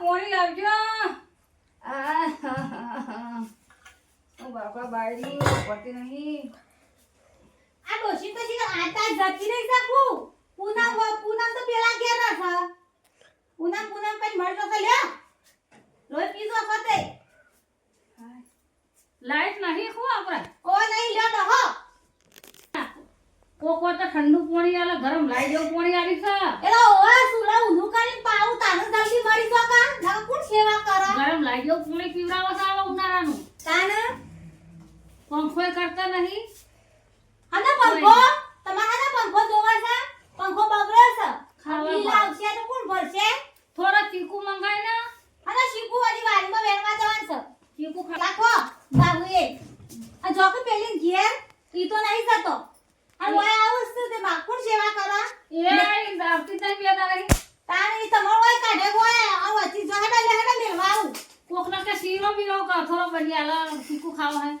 પોણી લાવજો. હું બાપા બાયડી પડતી નહીં. આ ડોશી તો શીખર આતા જતી નહીં શકું પૂનમ પૂનમ તો પેલા ઘેર રહે પૂનમ પૂનમ કઈ મળતો તો લ્યો લોહી પીધો ફતે લાઈટ નહીં ખો આપણે ઓ નહીં લ્યો ડહો કોક તો ઠંડુ પાણી આલે ગરમ લાઈ જેવું પાણી આલી છે. એલા ઓવા સુલા ઊંધું કરી પાઉ તાને જલ્દી મરી જો કા? ના કોણ સેવા કરે? ગરમ લાઈ જેવું પાણી પીવડાવો છે આવા ઉનાળાનું? તાને? પંખો કરતા નહીં. અને પંખો? તમારા પંખો જોવા છે? પંખો બગડે છે? ખાવા બિલ તો કોણ ભરશે? થોડા ચીકુ મંગાઈ ના અને શીખું હજી વાડીમાં વેરવા જવાનું છે ચીકુ ખા રાખો બાબુએ આ જો કે પેલી ઘેર ઈ તો નહીં થતો અને ઓય આવું છું તે માખુણ સેવા કરો એ દાવતી તઈ બેતા રહી તારે ઈ તમારો ઓય કાઢે ઓય આ વચ્ચે જો હેડા લે હેડા મેલવા આવું કોક ના કે શીરો બીરો કા થોડો બની આલે ચીકુ ખાવા હે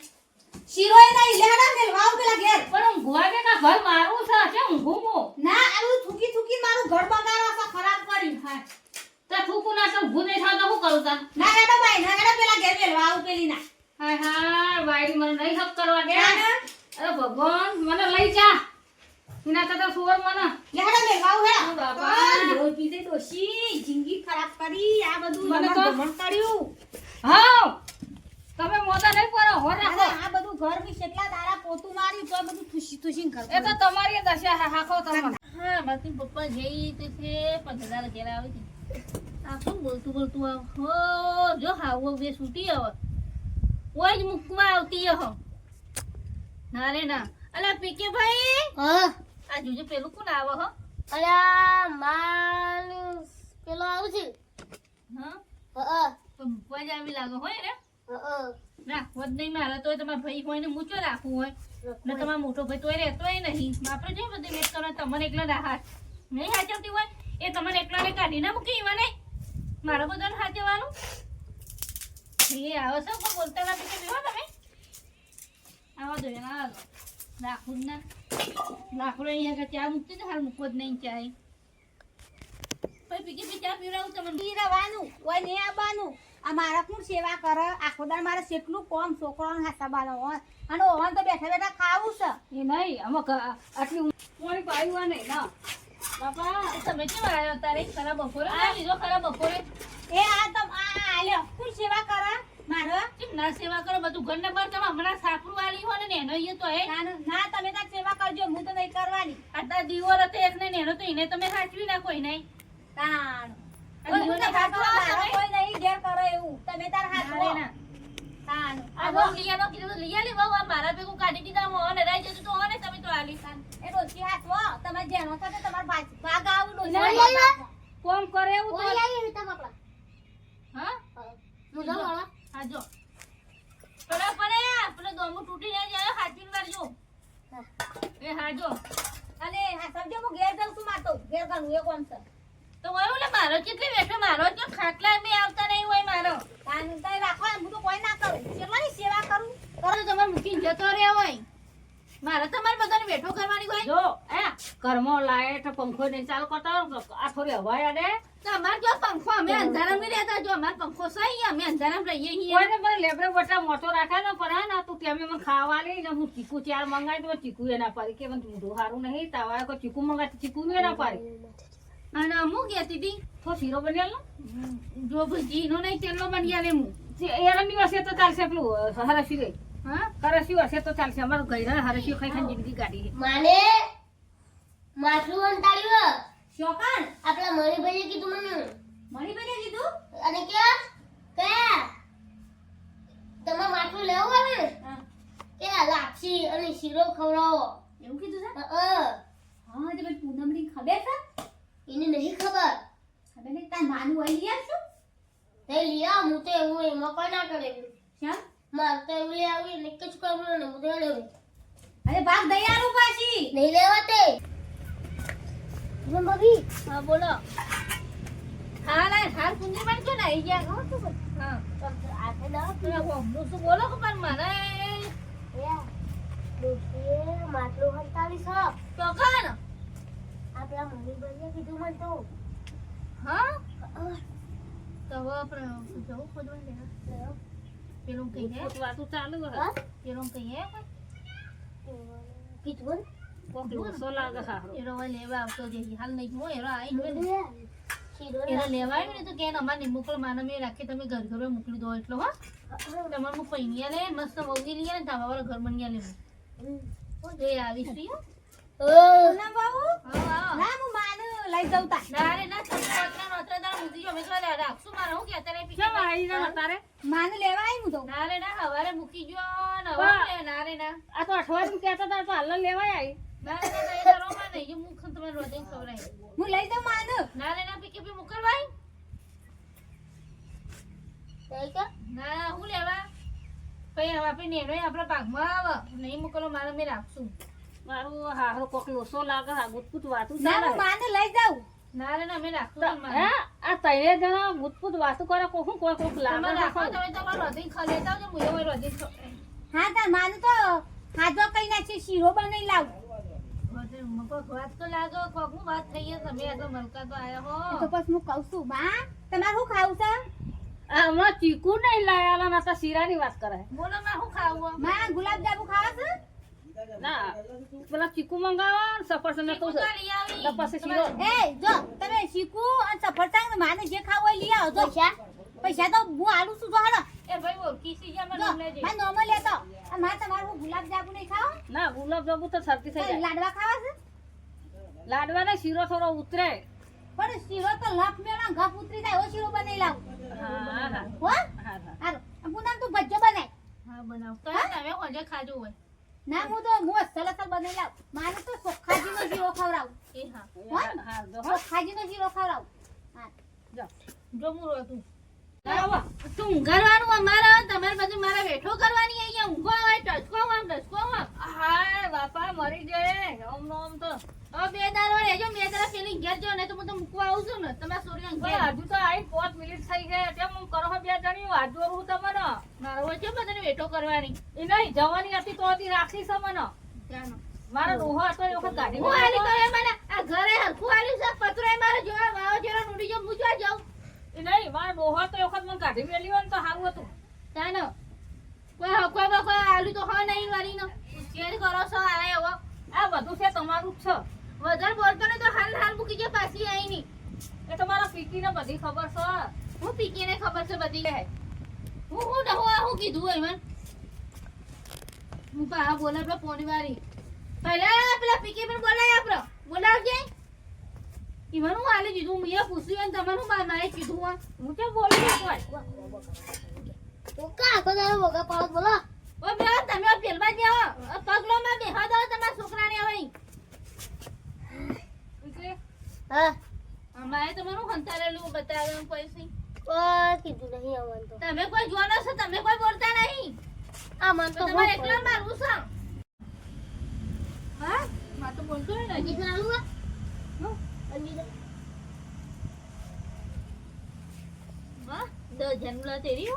શીરોય નહીં લે હેડા મેલવા આવું પેલા ઘેર પણ ઊંઘવા દે કા ઘર મારું છે કે ઊંઘું મો ના આવું થૂકી થૂકી મારું ઘર બગાડવા છે ખરાબ કરી હા તે થૂકું ના તો ઊભું નહીં થાવ તો શું કરું તા ના હેડા ભાઈ ના હેડા પેલા ઘેર મેલવા આવું પેલી ના હાય હાય વાઈડી મને નહીં હક કરવા દે. અરે ભગવાન મને લઈ જા. એના કરતા સુવર મને. લે હેડા મેલવા આવું બાપા. રોજ પીતે ડોશી જિંદગી ખરાબ કરી. આ બધું મને તો- કર્યું. હા તમે મોતા નહીં પડો હો રાખો. આ બધું ઘર બી કેટલા તારા પોતું માર્યું તો બધું કર એ તો તમારી દશા હા હાખો તમે હા બાકી પપ્પા જઈ તો છે પણ દાદા ઘેર આવે છે. આ શું બોલતું બોલતું આવ? હો જો હાવો બે છૂટી હવે ઓય જ મૂકવા આવતી હો ના રે ના. અલા પીકે ભાઈ? હા. આ જોજો પેલું કોણ આવે હો? અલ્યા માલ પેલો આવશે હા? હા તો મૂકવા જ આવી લાગે હોય ને? હા રાખવો જ નહીં મારે તો તમારા ભાઈ હોય ને મૂચો રાખવું હોય. ને તમારો મોટો ભાઈ તોય રહેતોય નહીં. આપણે જો બધી વેટ કરો તમને એકલા રાહત નહીં હાચવતી હોય, એ તમને એકલાને કાઢી ના મૂકી મને મારો બધાને હાચવવાનું. એ આવો છો પણ બોલતા નથી કે બેહો તમે? આવો જોઈએ ના આવો રાખવું ના. લાકડો અહીંયા ચા મૂકતી તો હાલ મૂકવો જ નહીં ચાય. પછી બીજી ચા પીવડાવું તમને. પીરાવાનું રવાનું ઓય ને આવવાનું. આ મારા પણ સેવા કરે? આખો દાડ મારે કેટલું કોમ છોકરાઓને હાસાબાનો હોય. અને ઓવન તો બેઠા બેઠા ખાવું છે. એ નહીં અમે આટલી પાણી પાયું નહીં ના. બાપા. તમે કેમ આવ્યો તારે ખરા બપોરે? આ લીધો ખરા બપોરે? એ આ તમ આ આ લ્યો કોણ સેવા કરે? મારો? કેમ ના સેવા કરો? બધું ઘર ને તમે હમણાં સાપરું વાળી હોય ને એનો ઈ તો હે. ના ના તમે તાર સેવા કરજો હું તો નહીં કરવાની. આટલા દીવો હતો એક ને નેનો તો એને તમે સાચવી નાખો એને તાણ. કરે એવું. તમે ના ના. તો તમે તમે ના, ના. કોમ કરે એવું તો આવી હતા માપડા હા? મુજો વાળા? હા જો. પડે પડે પેલો દોમું તૂટી જાય જાય હાચવીને વાળજો એ હા જો. અને હા સમજો હું ઘેર જાઉં છું માર ઘેર એ કોમ છે. તો હોય ઓલે મારો કેટલી બેઠો? મારો જો ખાટલા બી આવતા નહીં હોય મારો. તાન રાખો એમ તો કોઈ ના કરું. કેટલાની સેવા કરું? કરો તમારે મૂકીને જતો રહે હોય. મારે તમારે બધાને બેઠો કરવાની કોઈ જો એ ઘરમાં લાઈટ પંખો નહીં ચાલુ કરતા તો આ થોડી હવા આડે. તો અમાર જો પંખો અમે અંધારામાં રહેતા જો અમાર પંખો સહી અમે અંધારામ રહીએ છીએ. મને બટા મોટો રાખે ને પણ હા તું ત્યાં મને ખાવા લઈ ને હું ચીકુ ચાર મંગાવી દઉં ચીકુ એ ના પાડી કે મને ઊંધું સારું નહીં તાવા કોઈ ચીકુ મંગાવી ચીકુ એના ના પાડી. અને અમુક કહેતી હતી તો શીરો બનેલો? જો ભજી નહીં તેલનો બની આવે હું એરમી વર્ષે તો ચાલશે પેલું હરસી રે હા? હરસી વર્ષે તો ચાલશે. અમારું ગઈરા હરસી ખાઈ ખાઈ જિંદગી કાઢી છે. માને માટલું અંતાડ્યું શોકાન આપણા મણિભાઈએ કીધું મને. મણિભાઈએ કીધું? અને કે કયા તમે માટલું લેવું આવે ને કે લાપસી અને શીરો ખવડાવો. એવું કીધું છે? હા તે પૂનમની ખબર છે. એને નહીં ખબર. હવે નહીં તાર નાનું હોય લઈ આવશું તે લઈ આવ હું તો એવું એ કોઈ ના કરે શ્યામ મારે તો એવું લઈ આવી ને જ કરવું ને હું દેડે અરે ભાગ દઈ આલું પાછી. નહીં લેવા તે. ભાભી. હા બોલો. હા લે હાલ કુંજી પણ જો ને આઈ ગયા હો. તું હા આખે દાવ હું શું બોલો પણ મને ડોશીએ માટલું હંતાવી છે ચોકાન આપણા મમ્મી ભાઈએ કીધું મને તો. હા? તો હવે આપણે જવું ખોદવા લેવા પેલું કહીએ? વાતું ચાલુ હે હા? પેલું કહીએ કીધું કોક લાગે હારો. એરો લેવા આવતો જે હાલ નહીં હોય એરો આઈ ને? ને શીરો એરો લેવા આવ્યો ને તો કે અમારે નહીં મોકલો માને મેં રાખી તમે ઘર ઘરે મોકલી દો એટલો હા. તમારે હું લે મસ્ત વગી લઈએ ને ધાબા વાળા ઘર બન્યા લેવું હું એ આવીશ તું પૂનમ બાબુ હા હા. ના હું માને લઈ જાઉં તા ના રે ના તમે ઓતરા નોતરા દાડા મૂકી જો મેં તો રાખશું મારે. હું કે અત્યારે પીછે કેમ આવી જાય તારે? માને લેવા આવી હું તો. ના રે ના હવારે મૂકી જો ને હવે ના રે ના. આ તો અઠવાડિયું કહેતા હતા તો હાલ લેવાય આવી ના રે ના એ કરો માં જો મુખ તમે રોજે ખવડાય હું લઈ જાઉં માને. ના રે ના પીકે પી કે? ના હું લેવા. પછી હવે આપણે નેનો આપણા પાકમાં આવે. નહીં મોકલો મારે મેં રાખશું. મારું હારો કોક લોસો લાગે હા ગુતપુત વાતું ના હું માને લઈ જાઉં. ના રે ના મેં રાખશું હે તમારે. આ તૈયાર જણા ગુટપુટ વાતું કરે કોક કોક લાગે રાખો તમે તમારે હું એવું રોજે હા તાર માને તો કઈ નાખી શીરો બનાવી લાવું. વાત તો લાગો કોક હું વાત થઈ તમે આગળ મલકા તો આયા તો હો પછી હું કહું છું માં તમારે શું ખાવું છે? આ હમણાં ચીકુ નહીં લાયા ના તો શીરાની વાત કરે. બોલો માં શું ખાવું માં ગુલાબજાંબુ ખાવા છે? પેલા ચીકુ મંગાવો ને સફરજન તો ચીકુ તો લઈ આવી. તો પછી શીરો. એ જો તમે શીખું અને સફરજન માને જે ખાવું હોય લઈ આવો પૈસા? પૈસા તો હું આલું છું જો હાલો. એ ભાઈ ઓળખી સી જા મને જો એમને જે. માં નોર્મલ લેતો આ માં તમારું હું ગુલાબ જાંબુ નહીં ખાવ? ના ગુલાબ જાંબુ તો શરદી થઈ જાય. લાડવા ખાવા છે? લાડવા ને શીરો થોડો ઉતરે. પણ શીરો તો લપ મેળા ઘપ ઉતરી જાય એવો શીરો બનાવી લાવું. હા હા. હો? હા પૂનમ તું ભજ્જો બનાય. હા બનાવ. તો તમે હોજે ખાજો હોય. ના હું તો હું સલસલ બનાવી લાવું. મારે તો સોખાજીનો શીરો ખવડાવું. એ હા. હા? સોખાજી નો જીરો ખવડાવું. હા. જો. જો હું રોતું આવો. તું ઊંઘાડવાનું અમારે તમારે બધું મારા બેઠો કરવાની અહીંયા ઊંઘો આવે ટચકો આમ ટચકો આમ હા બાપા મરી જાય ઓમ નો ઓમ તો. રહેજો બે તરફ એની ઘેર જો ને તો હું તો મૂકવા આવું છું ને. તમે સોરીના ઘેર. હજુ તો આઈ 5 મિનિટ થઈ ગયા કેમ હું કરો બે જણી વાત હું તમને. મારો વચ્ચે બધાને વેટો કરવાની. એ નહીં જવાની હતી તો હતી રાખી છે મને. ચાલો મારો હતો એ વખત ગાડી હું આલી તો એ મને આ ઘરે હરખું આલી છે પતરાય મારે જોવા વાવો જેરો નુડી જો મૂજવા જાઉં. એ નહીં મારો ડોહો તો એ વખત મને કાઢી મેલી હોય ને તો સારું હતું. તાનો કોઈ હકવા બકવા આલ્યું તો હા નહીં વારીનો શેર કરો છો આલે એવો આ બધું છે તમારું જ છે. વધારે બોલતો ને તો હાલ હાલ મૂકી જો પાછી આઈ ની એ તો મારા પીકી ને બધી ખબર છે. હું પીકીને ખબર છે બધી. લે. હું હું ડહો આ હું કીધું હોય મને. હું પા બોલે આપણે પોની વારી પહેલા પેલા પીકી પણ બોલાય આપણે. બોલાવજે. ઈવન હું આલે કીધું મેં પૂછ્યું અને તમારું મા માએ કીધું આ હું કેમ બોલી કોઈ? તું કા આખો દાડો વગા પાડો બોલો. ઓ બેન તમે પેલવા પેલમાં જ આવો આ પગલો માં બેહા દો તમારા છોકરાને હવે હા. અમારે તમારું હંતારેલું બતાવ્યું પૈસી કોઈ કીધું નહીં આવવાનું તો. તમે કોઈ જોવાનો છો? તમે કોઈ બોલતા નહીં. આ મન તો તો તમારે એકલા મારવું છે? હા? માં તો બોલતો હોય? હજી. આલુ હા? અંજીર હા? તેરી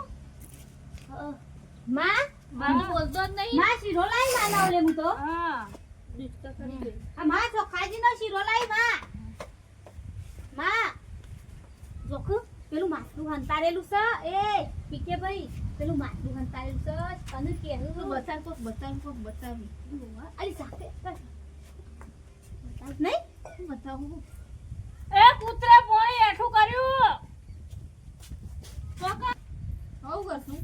માં? માં? તો બોલતો જ નહીં. માં શીરો લાઈ માં ના ઓલે હું. તો હા આ માં ચોખાજીનો શીરો લાવી માં. માં જોખું? પેલું માટલું હંતારેલું છે? એ પીકે ભાઈ પેલું માટલું હંતારેલું છે. અને તું કેવું બતાવ કોક બતાવ કોક બતાવી. અરે સાથે નહીં? બતાવું? એ પુત્રે પોણી એઠું કર્યું. ચોકા. આવું કરશું.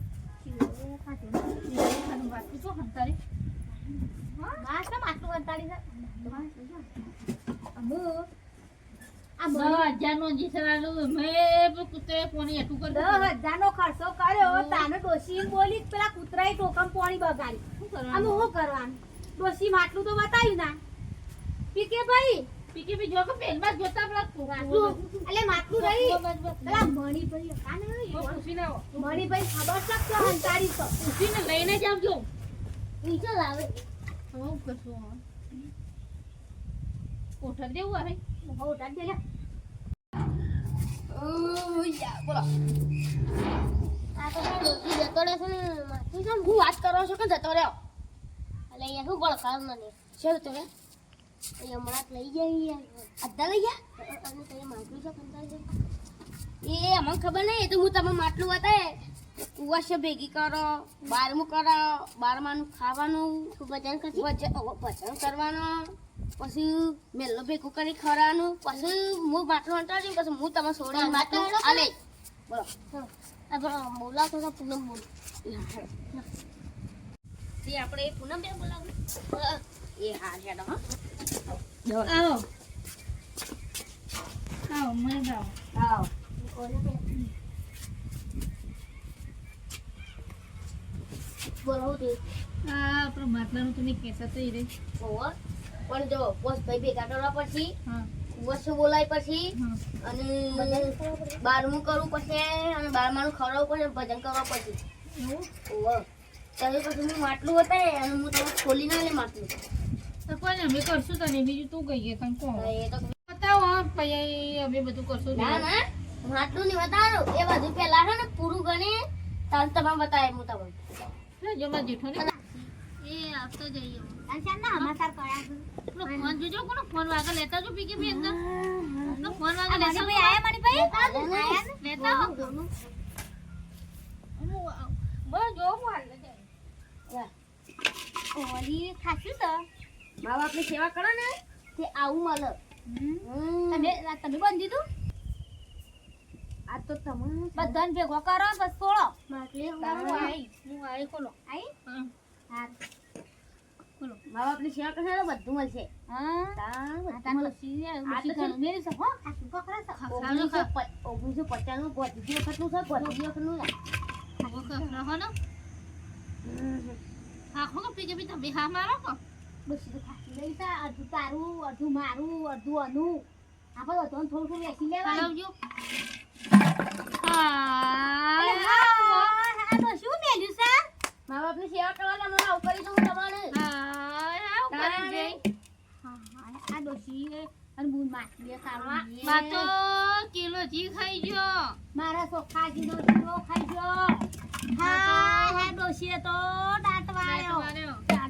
ખાનું વાટકી તો હંતારે. માં છે માટલું હંતાડી છે અમુ મેં પણ હજારનો ખર્ચો કર્યો તાને ડોશી બોલી પેલા કૂતરાએ ટોકમ પોણી બગાડી. શું શું કરવાનું? ડોશી માટલું તો બતાવ્યું ના. પીકે ભાઈ. પીકી બી જો કે પેલમાં જોતા પેલા એટલે માટલું રહી. ને ખબર છે કે તો લઈને નીચે લાવે. હું કરશું? દેવું આવે દે લે. આ તો જતો રહેશે ને છે ને હું વાત કરો છો કે જતો રહ્યો એટલે અહીંયા શું બળકાર મને છે જતો રહે હમણાં લઈ જાય અડધા લઈ ગયા અને તમે માટલું છે એ અમારા ખબર નહીં તો હું તમે માટલું બતાવે વર્ષ ભેગી કરો બારમું કરો બારમાનું ખાવાનું ભજન ભજન કરવાનું પછી મેલ્લો ભેગું કરી ખરાનું પછી હું માટલું અંટાડી પછી હું તમે છોડીને માટલું આલે. બોલો બોલાવતો તો પૂનમ બોલ. તે આપણે એ પૂનમ બે બોલાવું એ હા હેડો હા. આવો. આવો. મને જાઓ આવો. બોલો તે આ આપણો માટલાનું તમે કહેતા તો એ રે ઓવર પણ જો બસ ભાઈ ભેગા કરવા પછી હા. બોલાય પછી અને બારમું કરવું પછી અને બારમાનું ખવડાવવું પછી ભજન કરવા પછી. ત્યારે પછી હું માટલું બતાવે અને હું તમે ખોલી ના લે માટલું. તો કોઈ નહીં, અમે કરશું તને બીજું તું કહીએ કંઈ કોણ એ તો બતાવો હા, પછી અમે બધું કરશું. ના ના માટલું નહીં બતાવો એ બધું પેલા છે ને પૂરું ગણી તાર તમારે બતાવે હું તમને. જો મારા જેઠો ને. એ આપતો જઈએ. અને શાના સમાચાર કર્યા છે? પેલો ફોન જો કોનો ફોન વાગે? લેતા જો પીકે ભી અંદર. તો ફોન વાગે? લેતા ભાઈ આયા મારી ભાઈ? લેતા હો. બસ જો હું હાલ ઓલી ખાશું તો. મા બાપની સેવા કરો ને. તે આવું મળે. તમે તમે બંધ દીધું? આ તો તમે બધાને ભેગો કરો બસ થોડો માટલી હું આવી હું આવી ખોલો. આવી હા. હા મા બાપની સેવા કરશે બધું મળશે. હા. આ. ઓગણીસો વખતનું છે વખતનું રહો ને. કે બી તમે હા મારો કો તો ખાસી લઈ. અડધું તારું અડધું મારું અડધું અનું આપણે થોડું થોડું વેચી હા હા, તો શું મેલ્યું છે? મા બાપની સેવા કરવા મને આવું કરી દઉં તમારે હા આવું કરી જઈ હા, હા, આ ડોશી અને બુન માછલી કાઢવા બા તો કિલો જી ખાઈ જો મારા સોખાજીનો જીવો ખાઈ ગયો. હા હા ડોશીએ તો દાંત વાળ્યો. આ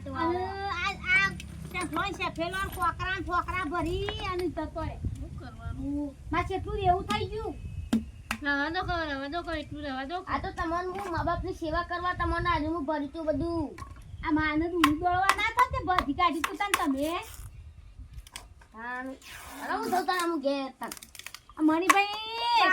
આ શેફલો શેફેલો ને કોકરા ને ભરી અને જતો રે શું કરવાનું? માં કેટલું એવું થઈ ગયું? રવા દો કહો રવા દો કહો એટલું રવા દો આ તો તમારે હું મા બાપની સેવા કરવા તમારે આજે હું ભરી બધું. આ માને રૂડી દોડવા ના થાય તે બધી કાઢી તું તને તમે. હા અરે હું થતા હું ઘેર મણિભાઈ